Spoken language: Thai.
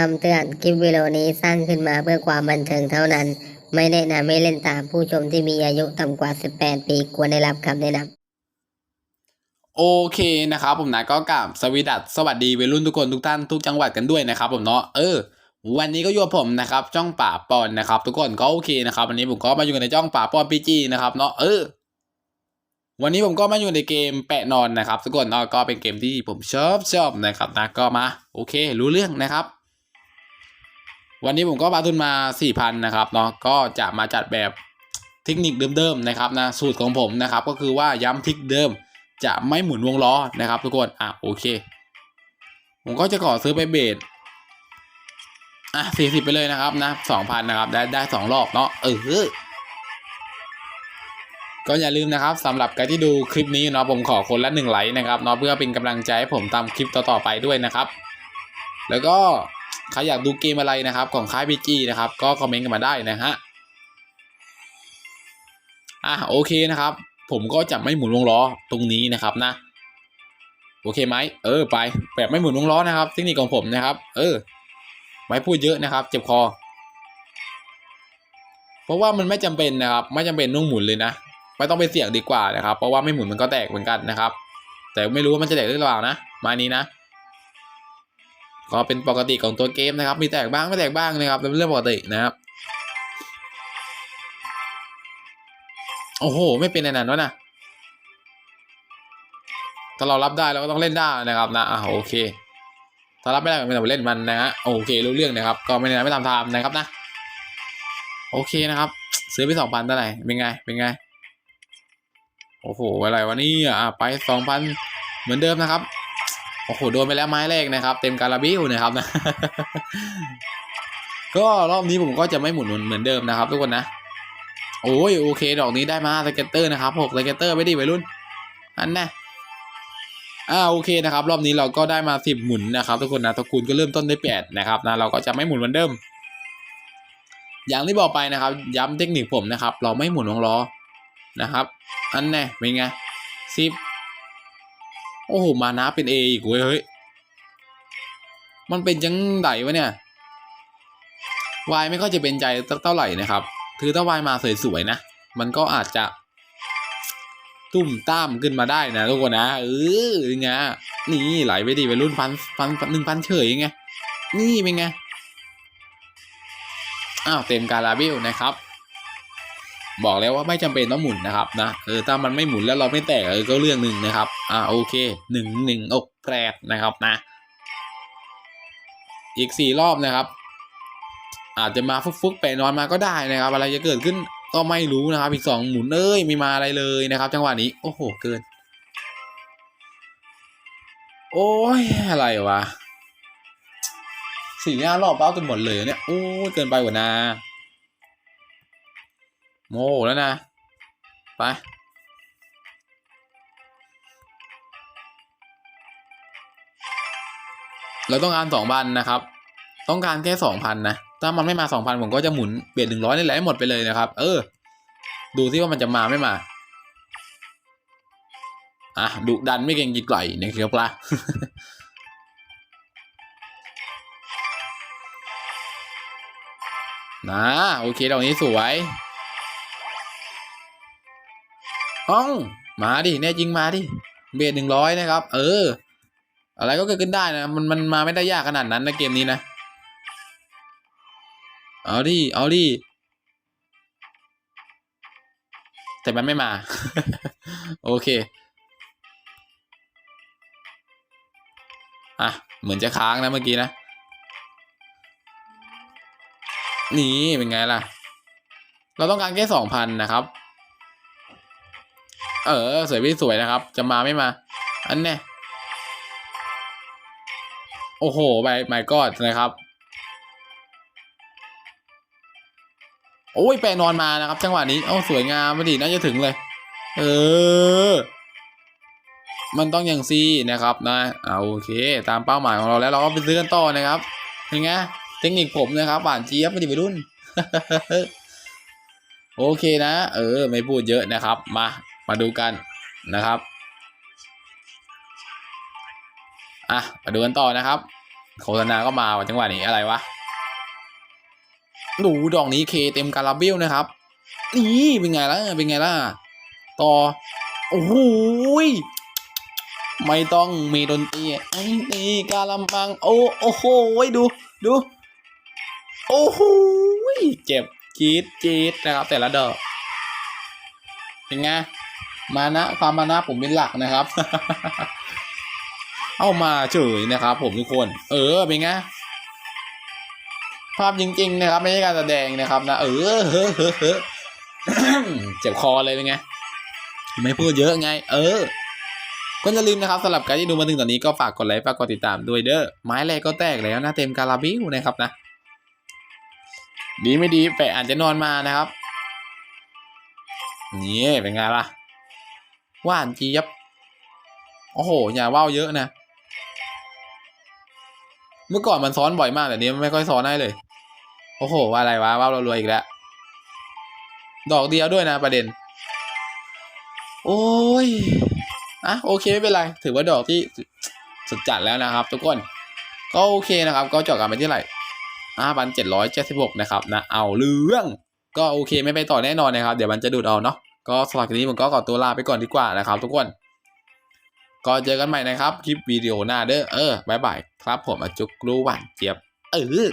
คำเตือนคลิปวิดีโอนี้สร้างขึ้นมาเพื่อความบันเทิงเท่านั้น ไม่แนะนำให้เล่นตามผู้ชมที่มีอายุต่ำกว่า 18 ปีควรได้รับคำแนะนำโอเคนะครับผมนะก็กราบสวีดัสสวัสดีวัยรุ่นทุกคนทุกท่านทุกจังหวัดกันด้วยนะครับผมเนาะเออ วันนี้ก็อยู่กับผมนะครับจ้องป่าปอนนะครับ ทุกคนก็โอเคนะครับวันนี้ผมก็มาอยู่ในจ้องป่าปอนพีจีนะครับเนาะเออ วันนี้ผมก็มาอยู่ในเกมแปะนอนนะครับ ทุกคนเนาะก็เป็นเกมที่ผมชอบชอบนะครับนะก็มาโอเค รู้เรื่องนะครับ วันนี้ผมก็ปาทุนมา 4,000 นะครับเนาะก็จะมาจัดแบบเทคนิคเดิมๆนะครับนะสูตรของผมนะครับก็คือว่าย้ำทิกเดิมจะไม่หมุนวงล้อนะครับ ทุกคนอะโอเค ผมก็จะขอซื้อไปเบสอะสี่สิบไปเลยนะครับนะสองพันนะครับ ได้ได้สองรอบเนาะเออก็อย่าลืมนะครับสำหรับใครที่ดูคลิปนี้เนาะผมขอคนละหนึ่งไลค์นะครับเนาะเพื่อเป็นกำลังใจให้ผมทำคลิปต่อๆไปด้วยนะครับ แล้วก็ ใครอยากดูเกมอะไรนะครับ ของค่ายพีจีนะครับ ก็คอมเมนต์กันมาได้นะฮะอะโอเคนะครับ ผมก็จะไม่หมุนวงล้อตรงนี้นะครับนะ โอเคไหมเออไป แบบไม่หมุนวงล้อนะครับเทคนิคของผมนะครับ เออ ไม่พูดเยอะนะครับ เจ็บคอ เพราะว่ามันไม่จำเป็นนะครับ ไม่จำเป็นต้องหมุนเลยนะไม่ต้องไปเสี่ยงดีกว่านะครับ เพราะว่าไม่หมุนมันก็แตกเหมือนกันนะครับ แต่ไม่รู้ว่ามันจะแตกหรือเปล่านะ มานี้นะ ก็เป็นปกติของตัวเกมนะครับ มีแตกบ้างไม่แตกบ้างนะครับเป็นเรื่องปกตินะครับ โอ้โห ไม่เป็นอันนั้นวะนะถ้าเรารับได้เราก็ต้องเล่นได้นะครับนะอะโอเค ถ้ารับไม่ได้ก็ไม่ต้องเล่นมันนะฮะโอเครู้เรื่องนะครับ ก็ไม่ได้ไม่ทำตามนะครับนะ โอเคนะครับ ซื้อไปสองพันเท่าไหร่เป็นไงเป็นไงโอ้โหอะไรวะนี่อะไปสองพันเหมือนเดิมนะครับ โอ้โหโดนไปแล้วไม้แรกนะครับ เต็มการาบิวนะครับนะ ก็รอบนี้ผมก็จะไม่หมุนเหมือนเดิมนะครับ ทุกคนนะโอ้ยโอเค ดอกนี้ได้มาสเก็ตเตอร์นะครับหกสเก็ตเตอร์ไม่ดีวัยรุ่นอันน่ะอ่าโอเคนะครับ รอบนี้เราก็ได้มาสิบหมุนนะครับ ทุกคนนะตระกูลก็เริ่มต้นได้แปดนะครับนะเราก็จะไม่หมุนเหมือนเดิม อย่างที่บอกไปนะครับ ย้ำเทคนิคผมนะครับ เราไม่หมุนวงล้อนะครับ อันแน่เป็นไงสิบ โอ้โห มานะเป็นเออีกเว้ยเฮ้ย มันเป็นจังไดวะเนี่ยวายไม่ค่อยจะเป็นใจสักเท่าไหร่นะครับ คือถ้าวายมาสวยๆนะ มันก็อาจจะ ตุ้มต้ามขึ้นมาได้นะทุกคนนะ เออยังไงนี่ไหลไปดิไปรุ่นพันพันหนึ่งพันเฉยยังไง นี่เป็นไง อ้าวเต็มการาบิลนะครับ บอกแล้วว่าไม่จำเป็นต้องหมุนนะครับนะ เออถ้ามันไม่หมุนแล้วเราไม่แตกเออก็เรื่องหนึ่งนะครับ อ่าโอเคหนึ่งหนึ่งอกแปดนะครับนะ อีกสี่รอบนะครับ อาจจะมาฟุกๆไปนอนมาก็ได้นะครับ อะไรจะเกิดขึ้นก็ไม่รู้นะครับอีกสองหมุนเอ้ยไม่มาอะไรเลยนะครับ จังหวะนี้ โอ้โหเกิน โอ้ยอะไรวะสี่ห้ารอบเป้าจนหมดเลยเนี่ยโอ้เกินไปกว่านาโมแล้วนะ ไป เราต้องการสองพันนะครับ ต้องการแค่สองพันนะ ถ้ามันไม่มาสองพันผมก็จะหมุนเปลี่ยนหนึ่งร้อยนี่แหละให้หมดไปเลยนะครับ เออ ดูซิว่ามันจะมาไม่มา อะดุดันไม่เก่งกีดไก่นะครับล่ะนะโอเคดอกนี้สวยอ้องมาดิแน่จริงมาดิ เบสหนึ่งร้อยนะครับ เออ อะไรก็เกิดขึ้นได้นะ มันมันมาไม่ได้ยากขนาดนั้นนะเกมนี้นะ เอาดิ เอาดิ แต่มันไม่มา โอเค อะ เหมือนจะค้างนะเมื่อกี้นะ นี่เป็นไงล่ะ เราต้องการแค่สองพันนะครับ เออ สวยพี่สวยนะครับ จะมาไม่มา อันเนี้ย โอ้โหไปไม่กอดนะครับ โอ้ยแปรนอนมานะครับ จังหวะนี้โอ้สวยงามมาดีน่าจะถึงเลย เออ มันต้องอย่างซีนะครับนะเอาโอเค ตามเป้าหมายของเราแล้วเราก็ไปซื้อกันต่อนะครับเป็นไงเทคนิคผมนะครับหวานเจี๊ยบไม่ดีไปรุ่น โอเคนะ เออ ไม่พูดเยอะนะครับ มามาดูกันนะครับ อะมาดูกันต่อนะครับ โฆษณาก็มาว่ะจังหวะนี้อะไรวะดูดอกนี้เคเต็มคาราเบลนะครับ นี่เป็นไงล่ะ เป็นไงล่ะ ต่อ โอ้โหไม่ต้องมีดนตรีไอ้นี่กาลำมัง โอ้โอ้โหดูดู โอ้โหเจ็บจี๊ดจี๊ดนะครับ แต่ละดอกเป็นไง มานะความมานะผมเป็นหลักนะครับ เอามาเฉยนะครับ ผมทุกคน เออเป็นไงภาพจริง ๆ นะครับ ไม่ใช่การแสดงนะครับนะเออเฮ้อเฮ้อเฮ้อเจ็บคอเลยเป็นไงไม่พูดเยอะไง เออก็อย่าลืมนะครับสำหรับการที่ดูมาถึงตอนนี้ก็ฝากกดไลค์ฝากกดติดตามด้วยเด้อไม้แรกก็แตกแล้วนะเต็มการาบิวนะครับนะ ดีไม่ดีแปะอาจจะนอนมานะครับนี่เป็นไงล่ะว่านจี๊ยบโอ้โหอย่าว่าวเยอะนะ เมื่อก่อนมันซ้อนบ่อยมากแต่นี้ไม่ค่อยซ้อนได้เลย โอ้โหว่าอะไรวะว่าเรารวยอีกแล้ว ดอกเดียวด้วยนะประเด็น โอ้ยอะโอเคไม่เป็นไร ถือว่าดอกที่สุดจัดแล้วนะครับ ทุกคน ก็โอเคนะครับ ก็จอกันไปที่ไหร่ห้าพันเจ็ดร้อยเจ็ดสิบหกนะครับนะ เอาเรื่อง ก็โอเคไม่ไปต่อแน่นอนนะครับ เดี๋ยวมันจะดูดเอาเนาะ ก็สำหรับคลิปนี้ผมก็ขอตัวลาไปก่อนดีกว่านะครับ ทุกคน ก็เจอกันใหม่นะครับ คลิปวิดีโอหน้าเด้อ เออบายบาย ครับผมอาจุกรู้หวานเจี๊ยบเออ